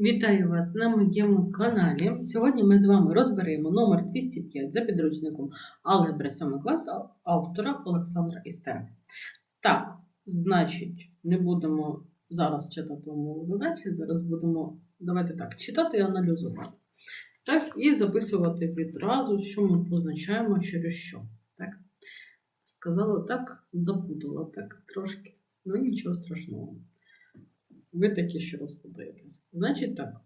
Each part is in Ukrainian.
Вітаю вас на моєму каналі. Сьогодні ми з вами розберемо номер 205 за підручником Алгебра 7 класу автора Олександра Істера. Так, значить, не будемо зараз читати умову задачі, зараз будемо давайте так, читати і аналізувати. Так, і записувати відразу, що ми позначаємо через що. Так? Сказала так, запутала так трошки. Ну нічого страшного. Ви такі що розпадаєтесь. Значить так.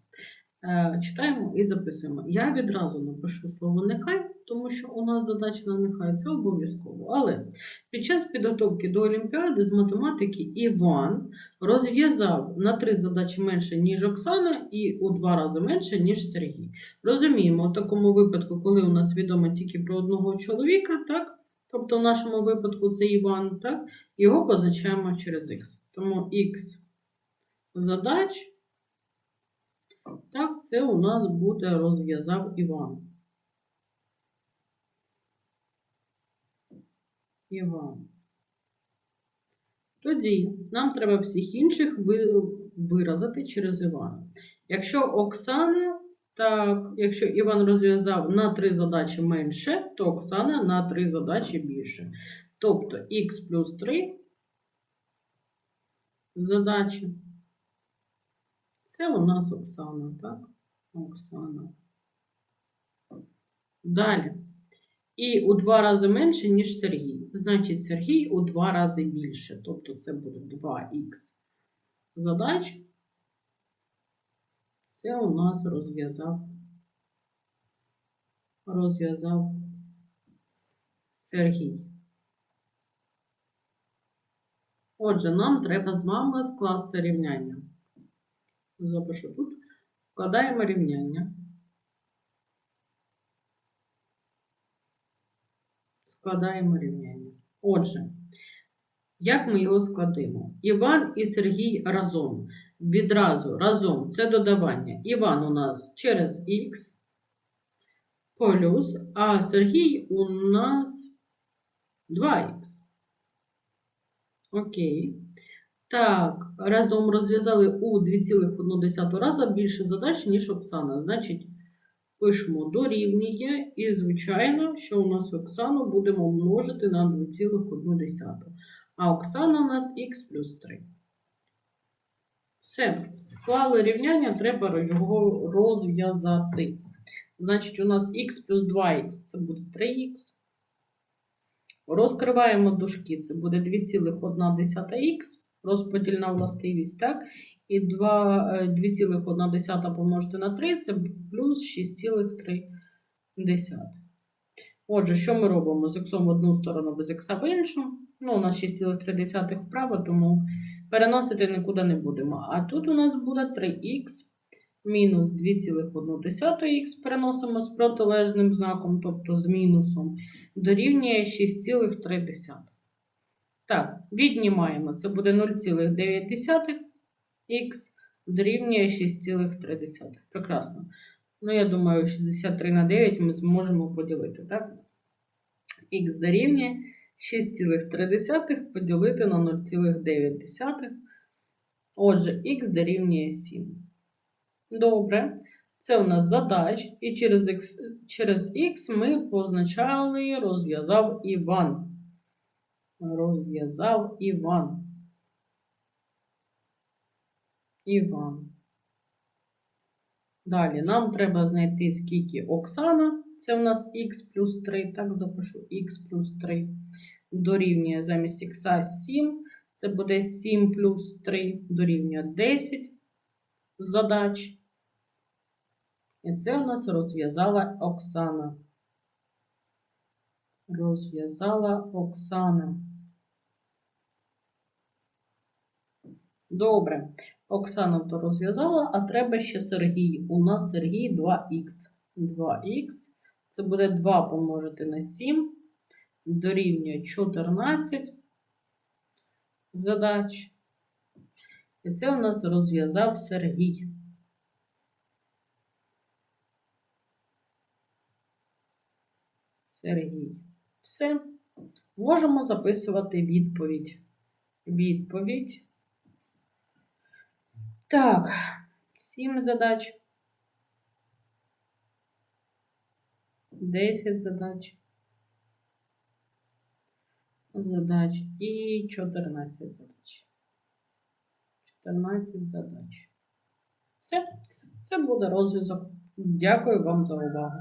Е, читаємо і записуємо. Я відразу напишу слово нехай, тому що у нас задача на нехай це обов'язково. Але під час підготовки до Олімпіади з математики Іван розв'язав на три задачі менше, ніж Оксана, і у два рази менше, ніж Сергій. Розуміємо, в такому випадку, коли у нас відомо тільки про одного чоловіка, так? Тобто в нашому випадку це Іван, так? Його позначаємо через х. Тому х задач. Так, це у нас буде розв'язав Іван. Іван. Тоді нам треба всіх інших виразити через Івана. Якщо Оксана, так, якщо Іван розв'язав на три задачі менше, то Оксана на три задачі більше. Тобто х плюс 3 задачі. Це у нас Оксана, так? Оксана. Далі. І у два рази менше, ніж Сергій. Значить, Сергій у два рази більше. Тобто це буде 2х задач. Це у нас розв'язав. Розв'язав Сергій. Отже, нам треба з вами скласти рівняння запишу тут. Складаємо рівняння. Складаємо рівняння. Отже, як ми його складемо? Іван і Сергій разом. Відразу разом це додавання. Іван у нас через х плюс, а Сергій у нас 2х. Окей. Так, разом розв'язали у 2,1 рази більше задач, ніж Оксана. Значить, пишемо дорівнює, і, звичайно, що у нас Оксану будемо множити на 2,1. А Оксана у нас х плюс 3. Все, склали рівняння, треба його розв'язати. Значить, у нас х плюс 2х це буде 3х. Розкриваємо дужки, це буде 2,1х розподільна властивість, так? І 2,1 помножити на 3 це плюс 6,3. Отже, що ми робимо? З х в одну сторону, без х в іншу. Ну, у нас 6,3 вправо, тому переносити нікуди не будемо. А тут у нас буде 3х мінус 2,1х переносимо з протилежним знаком, тобто з мінусом, дорівнює 6,3. Так, віднімаємо. Це буде 0,9х дорівнює 6,3. Прекрасно. Ну, я думаю, 63 на 9 ми зможемо поділити, так? Х дорівнює 6,3 поділити на 0,9. Отже, х дорівнює 7. Добре. Це у нас задач. І через х, через х ми позначали, розв'язав Іван розв'язав Іван. Іван. Далі нам треба знайти, скільки Оксана. Це у нас х плюс 3. Так, запишу х плюс 3. Дорівнює замість х 7. Це буде 7 плюс 3 дорівнює 10 задач. І це у нас розв'язала Оксана. Розв'язала Оксана. Добре. Оксана то розв'язала, а треба ще Сергій. У нас Сергій 2х. 2х. Це буде 2 помножити на 7. Дорівнює 14 задач. І це у нас розв'язав Сергій. Сергій. Все. Можемо записувати відповідь. Відповідь. Так, 7 задач. 10 задач. Задач і 14 задач. 14 задач. Все, це буде розв'язок. Дякую вам за увагу.